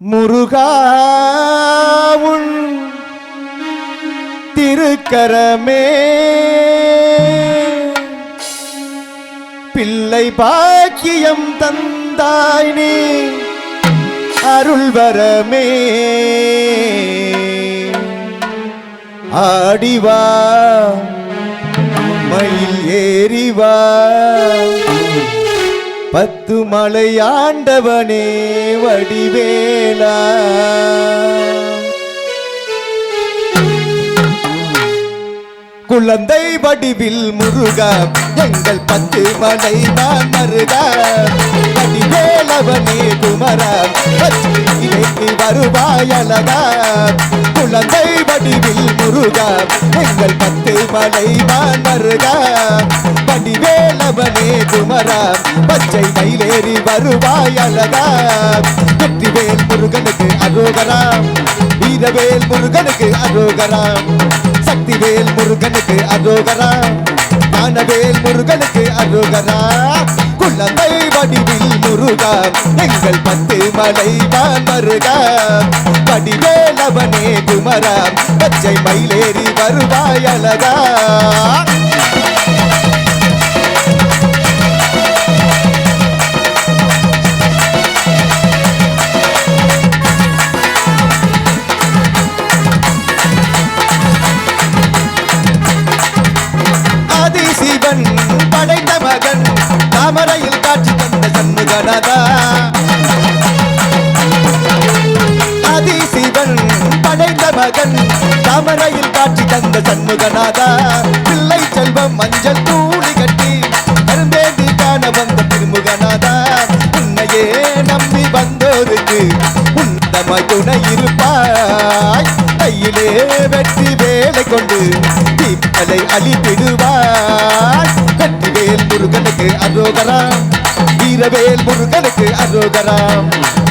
முருகாவுன் திருக்கரமே. பிள்ளை பாக்கியம் தந்தாய் நீ அருள்வரமே ஆடிவா மயில் ஏறிவா பத்து மலையாண்டவனே வடிவேலா. குழந்தை வடிவில் முருகா எங்கள் பத்து மலை தான் மருகா. வடிவேலவனே குமரா பச்சையிலேக்கு வருவாய் அழகா. குழந்தை வடிவில் முருகா எங்கள் பத்து மலை தான் மருகா. வடிவேலவனே குமரா பச்சை மயிலேறி வருவாய் அழகா. வெற்றிவேல் முருகனுக்கு அரோகரா வீரவேல் முருகனுக்கு அரோகரா. சக்திவேல் முருகனுக்கு அரோகரா ஞானவேல் முருகனுக்கு அரோகரா. குழந்தை வடிவில் முருகா எங்கள் பத்து மலை தான் வருகா வடிவேல் அவனே குமரா பச்சை மயிலேறி வருவாய் அழகா. சண்முகநாதா ஆதிசிவன் படைத்த மகன் தாமரையில் காட்சி தந்த சண்முகநாதா. பிள்ளை செல்வம் மஞ்சள் தூளி கட்டி கருந்தேந்தி காண வந்த திருமுகநாதா. உன்னையே நம்பி வந்தோருக்கு உன்னதமாய் துணை இருப்பாய். கையிலே வெற்றி வேலை கொண்டு தீப்பலை அழித்திடுவாய் வெற்றிவேல் முருகனுக்கு அரோகரா. வீரவேல் முருகனுக்கு அரோகராம்.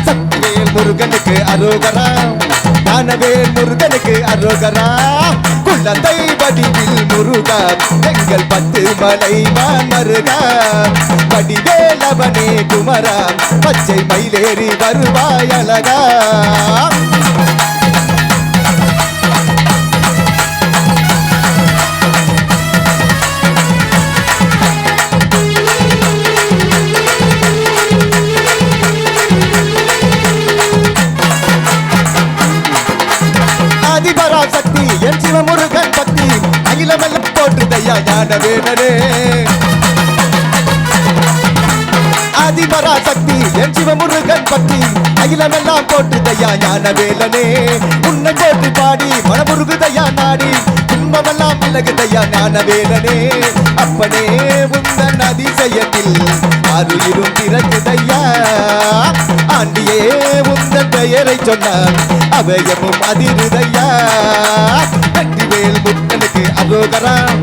சக்திவேல் முருகனுக்கு அரோகராம். தானவேல் முருகனுக்கு அரோகராம். குழந்தை வடிவில் முருகா எங்கள் பத்து மலை மருகா வடிவேல் அவனே குமரா பச்சை மயிலேறி வருவாய் அழகா முருகன் சிவமுருகன் பக்தி அகிலமெல்லாம் போற்றுதையா? ஞான வேடனே ஆதிபரா சக்தி என் சிவமுருகன் பக்தி அகிலமெல்லாம் போற்றுதையா? ஞான வேலனே. உன்னை போட்டு பாடி மனமுருகுதையா நாடி துன்பமெல்லாம் விலகுதையா? ஞான வேலனே. அப்பனே உந்தன் அதிசயத்தில் அருளிரும் பிறகுதையா? ஆண்டியே உந்தன் பெயரை சொன்னான் அபயமும் அதிருதையா கட்டிவேல் முருகனுக்கு அரோகராம்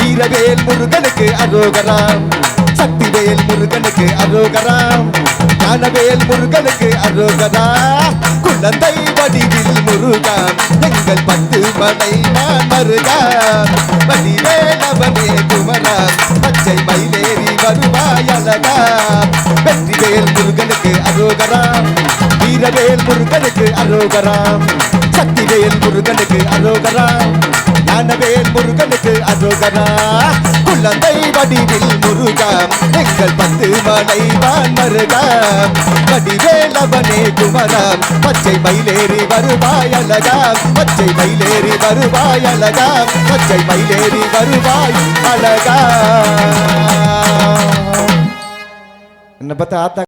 வீரவேல் முருகனுக்கு அரோகராம் சக்திவேல் முருகனுக்கு அரோகராம் ஞானவேல் முருகனுக்கு அரோகரா குழந்தை வடிவில் முருகா எங்கள் பத்து மனை நான் மருகா. வடிவேல் அவனே குமரா பச்சை மயிலேறி வருவாய் அழகா. வெற்றிவேல் முருகனுக்கு அரோகரா வீரவேல் முருகனுக்கு அரோகராம். சக்திவேல் முருகனுக்கு அரோகராம். ஞானவேல் முருகனுக்கு அரோகரா. குழந்தை வடிவில் முருகா எங்கள் பத்து மலை வான் மருகா வடிவேல் அவனே குமராம். பச்சை மயிலேறி வருவாய் அழகா பச்சை மயிலேறி வருவாய் அழகா பச்சை மயிலேறி வருவாய் அழகா என்ன பார்த்தா ஆத்தா